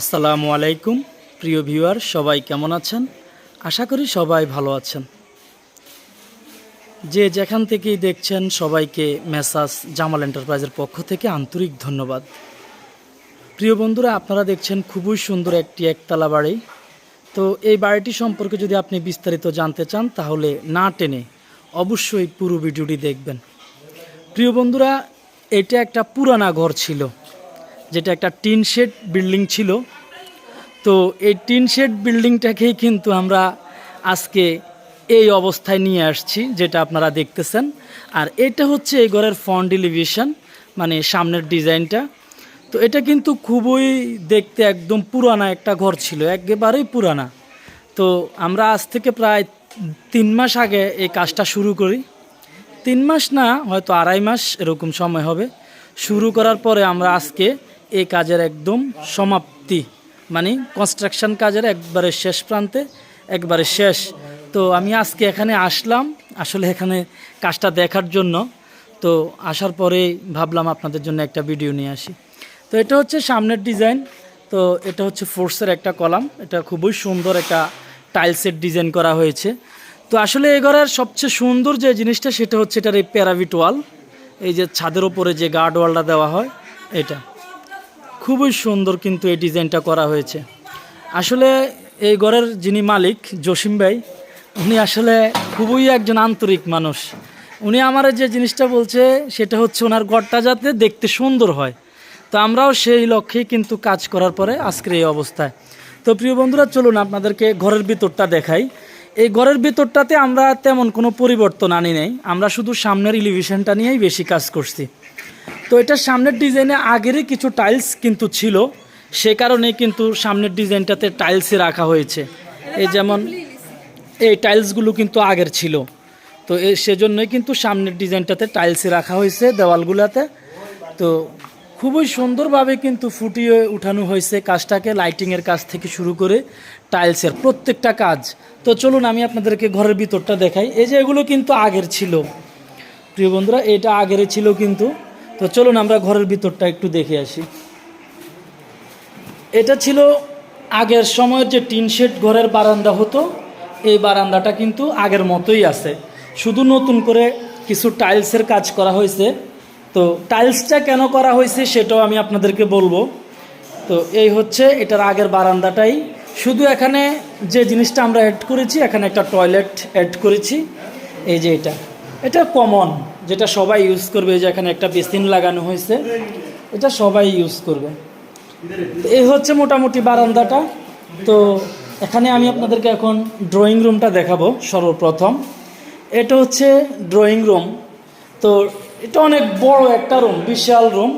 আসসালামু আলাইকুম, প্রিয় ভিউয়ার, সবাই কেমন আছেন? আশা করি সবাই ভালো আছেন। যে যেখান থেকেই দেখছেন, সবাইকে মেসাজ জামাল এন্টারপ্রাইজের পক্ষ থেকে আন্তরিক ধন্যবাদ। প্রিয় বন্ধুরা, আপনারা দেখছেন খুবই সুন্দর একটি একতলা বাড়ি। তো এই বাড়িটি সম্পর্কে যদি আপনি বিস্তারিত জানতে চান, তাহলে না টেনে অবশ্যই পুরো ভিডিওটি দেখবেন। প্রিয় বন্ধুরা, এটা একটা পুরানা ঘর ছিল। যেটা একটা টিন শেড বিল্ডিং ছিল। তো এই টিন শেড বিল্ডিংটাকেই কিন্তু আমরা আজকে এই অবস্থায় নিয়ে আসছি, যেটা আপনারা দেখতেছেন। আর এটা হচ্ছে এই ঘরের ফ্রন্ট এলিভেশন মানে সামনের ডিজাইনটা। তো এটা কিন্তু খুবই দেখতে একদম পুরানা একটা ঘর ছিল, একেবারেই পুরানা। তো আমরা আজ থেকে প্রায় তিন মাস আগে এই কাজটা শুরু করি। তিন মাস না, হয়তো আড়াই মাস এরকম সময় হবে। শুরু করার পরে আমরা আজকে এই কাজের একদম সমাপ্তি মানে কনস্ট্রাকশন কাজের একবারে শেষ প্রান্তে, একবারে শেষ। তো আমি আজকে এখানে আসলাম, আসলে এখানে কাজটা দেখার জন্য। তো আসার পরে ভাবলাম আপনাদের জন্য একটা ভিডিও নিয়ে আসি। তো এটা হচ্ছে সামনের ডিজাইন তো এটা হচ্ছে ফোর্সের একটা কলাম। এটা খুবই সুন্দর একটা টাইলসের ডিজাইন করা হয়েছে। তো আসলে এ ঘরের সবচেয়ে সুন্দর যে জিনিসটা, সেটা হচ্ছে এটার এই প্যারাভিট ওয়াল এই যে ছাদের ওপরে যে গার্ড ওয়ালটা দেওয়া হয়, এটা। খুবই সুন্দর কিন্তু এই ডিজাইনটা করা হয়েছে। আসলে এই ঘরের যিনি মালিক, জসিম ভাই, উনি আসলে খুবই একজন আন্তরিক মানুষ। উনি আমার যে জিনিসটা বলছে, সেটা হচ্ছে ওনার ঘরটা যাতে দেখতে সুন্দর হয়। তো আমরাও সেই লক্ষ্যেই কিন্তু কাজ করার পরে আজকের এই অবস্থায়। তো প্রিয় বন্ধুরা, চলুন আপনাদেরকে ঘরের ভিতরটা দেখাই। এই ঘরের ভিতরটাতে আমরা তেমন কোনো পরিবর্তন আনি নাই। আমরা শুধু সামনের ইলিভেশনটা নিয়েই বেশি কাজ করছি। তো এটার সামনের ডিজাইনে আগেরই কিছু টাইলস কিন্তু ছিল। সে কারণে কিন্তু সামনের ডিজাইনটাতে টাইলসে রাখা হয়েছে। এই যেমন এই টাইলসগুলো কিন্তু আগের ছিল। তো এ সেজন্যই কিন্তু সামনের ডিজাইনটাতে টাইলসে রাখা হয়েছে দেওয়ালগুলোতে। তো খুবই সুন্দরভাবে কিন্তু ফুটিয়ে উঠানো হয়েছে কাজটাকে লাইটিংয়ের কাজ থেকে শুরু করে টাইলসের প্রত্যেকটা কাজ। তো চলুন আমি আপনাদেরকে ঘরের ভিতরটা দেখাই। এই যে এগুলো কিন্তু আগের ছিল। প্রিয় বন্ধুরা এটা আগের ছিল কিন্তু তো চলুন আমরা ঘরের ভিতরটা একটু দেখে আসি। এটা ছিল আগের সময়ের যে টিন শেড ঘরের বারান্দা হতো, এই বারান্দাটা কিন্তু আগের মতোই আছে। শুধু নতুন করে কিছু টাইলসের কাজ করা হয়েছে। তো টাইলসটা কেন করা হয়েছে সেটাও আমি আপনাদেরকে বলব। তো এই হচ্ছে এটার আগের বারান্দাটাই। শুধু এখানে যে জিনিসটা আমরা অ্যাড করেছি, এখানে একটা টয়লেট অ্যাড করেছি। এই যে এটা। এটা কমন যেটা সবাই ইউজ করবে যে এখানে একটা বেসিন লাগানো হয়েছে, এটা সবাই ইউজ করবে। এই হচ্ছে মোটামুটি বারান্দাটা। তো এখানে আমি আপনাদেরকে এখন ড্রয়িং রুমটা দেখাবো সর্বপ্রথম। এটা হচ্ছে ড্রয়িং রুম তো এটা অনেক বড় একটা রুম বিশাল রুম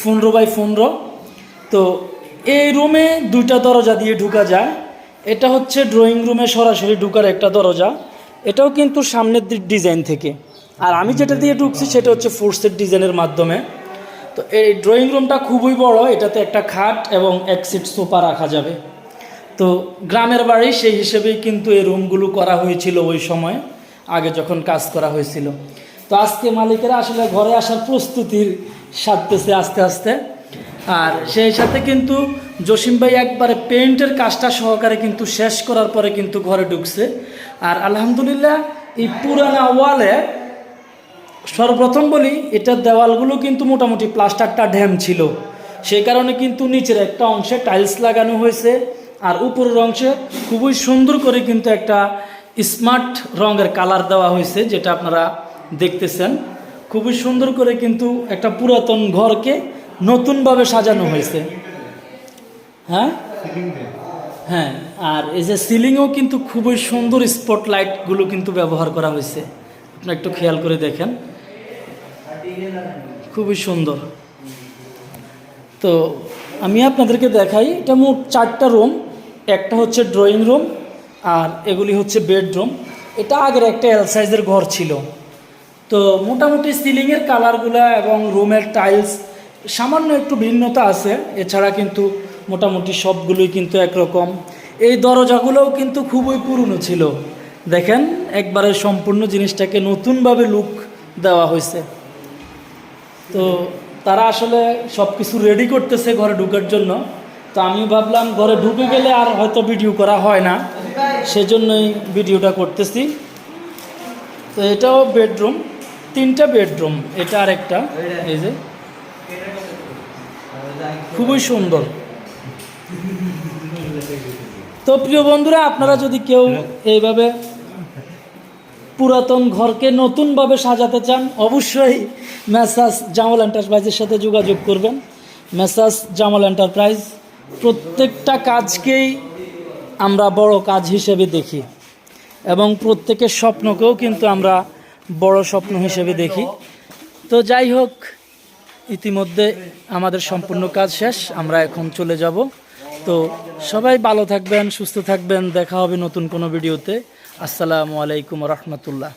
পনেরো বাই পনেরো। তো এই রুমে দুইটা দরজা দিয়ে ঢুকা যায়। এটা হচ্ছে ড্রয়িং রুমে সরাসরি ঢুকার একটা দরজা। এটাও কিন্তু সামনের দিক ডিজাইন থেকে। আর আমি যেটা দিয়ে ঢুকছি সেটা হচ্ছে ফোর্সের ডিজাইনের মাধ্যমে। তো এই ড্রয়িং রুমটা খুবই বড়, এটাতে একটা খাট এবং এক সিট সোফা রাখা যাবে। তো গ্রামের বাড়ি, সেই হিসেবেই কিন্তু এই রুমগুলো করা হয়েছিল ওই সময়, আগে যখন কাজ করা হয়েছিল। তো আজকে মালিকেরা আসলে ঘরে আসার প্রস্তুতির সারতেছে আস্তে আস্তে। আর সেই সাথে কিন্তু জসিম ভাই একবারে পেইন্টের কাজটা সহকারে কিন্তু শেষ করার পরে কিন্তু ঘরে ঢুকছে। আর আলহামদুলিল্লাহ এই পুরানা ওয়ালে সর্বপ্রথম বলি এটার দেওয়ালগুলো কিন্তু মোটামুটি প্লাস্টারটা ড্যাম ছিল। সেই কারণে কিন্তু নিচের একটা অংশে টাইলস লাগানো হয়েছে আর উপরের অংশে খুবই সুন্দর করে কিন্তু একটা স্মার্ট রঙের কালার দেওয়া হয়েছে, যেটা আপনারা দেখতেছেন। খুবই সুন্দর করে কিন্তু একটা পুরাতন ঘরকে নতুনভাবে সাজানো হয়েছে। হ্যাঁ? হ্যাঁ আর এই যে সিলিংও কিন্তু খুবই সুন্দর স্পটলাইটগুলো কিন্তু ব্যবহার করা হয়েছে। আপনি একটু খেয়াল করে দেখেন। খুবই সুন্দর। তো আমি আপনাদেরকে দেখাই, এটা মোট চারটা রুম। একটা হচ্ছে ড্রয়িং রুম আর এগুলি হচ্ছে বেডরুম এটা আগের একটা এল সাইজের ঘর ছিল। তো মোটামুটি সিলিংয়ের কালারগুলো এবং রুমের টাইলস সামান্য একটু ভিন্নতা আছে, এছাড়া কিন্তু মোটামুটি সবগুলোই কিন্তু একরকম। এই দরজাগুলোও কিন্তু খুবই পুরনো ছিল। দেখেন, একবারে সম্পূর্ণ জিনিসটাকে নতুনভাবে লুক দেওয়া হয়েছে। তো তারা আসলে সব কিছু রেডি করতেছে ঘরে ঢুকার জন্য। তো আমি ভাবলাম, ঘরে ঢুকে গেলে আর হয়তো ভিডিও করা হয় না। সেজন্যই ভিডিওটা করতেছি। তো এটাও বেডরুম তিনটা বেডরুম এটা আর একটা এই যে। খুবই সুন্দর। তো প্রিয় বন্ধুরা, আপনারা যদি কেউ এইভাবে পুরাতন ঘরকে নতুনভাবে সাজাতে চান, অবশ্যই মেসাজ জামাল এন্টারপ্রাইজের সাথে যোগাযোগ করবেন। মেসাজ জামাল এন্টারপ্রাইজ, প্রত্যেকটা কাজকেই আমরা বড় কাজ হিসেবে দেখি এবং প্রত্যেকের স্বপ্নকেও কিন্তু আমরা বড় স্বপ্ন হিসেবে দেখি। তো যাই হোক ইতিমধ্যে আমাদের সম্পূর্ণ কাজ শেষ, আমরা এখন চলে যাব। তো সবাই ভালো থাকবেন, সুস্থ থাকবেন, দেখা হবে নতুন কোনো ভিডিওতে। আসসালামু আলাইকুম রহমতুল্লাহ।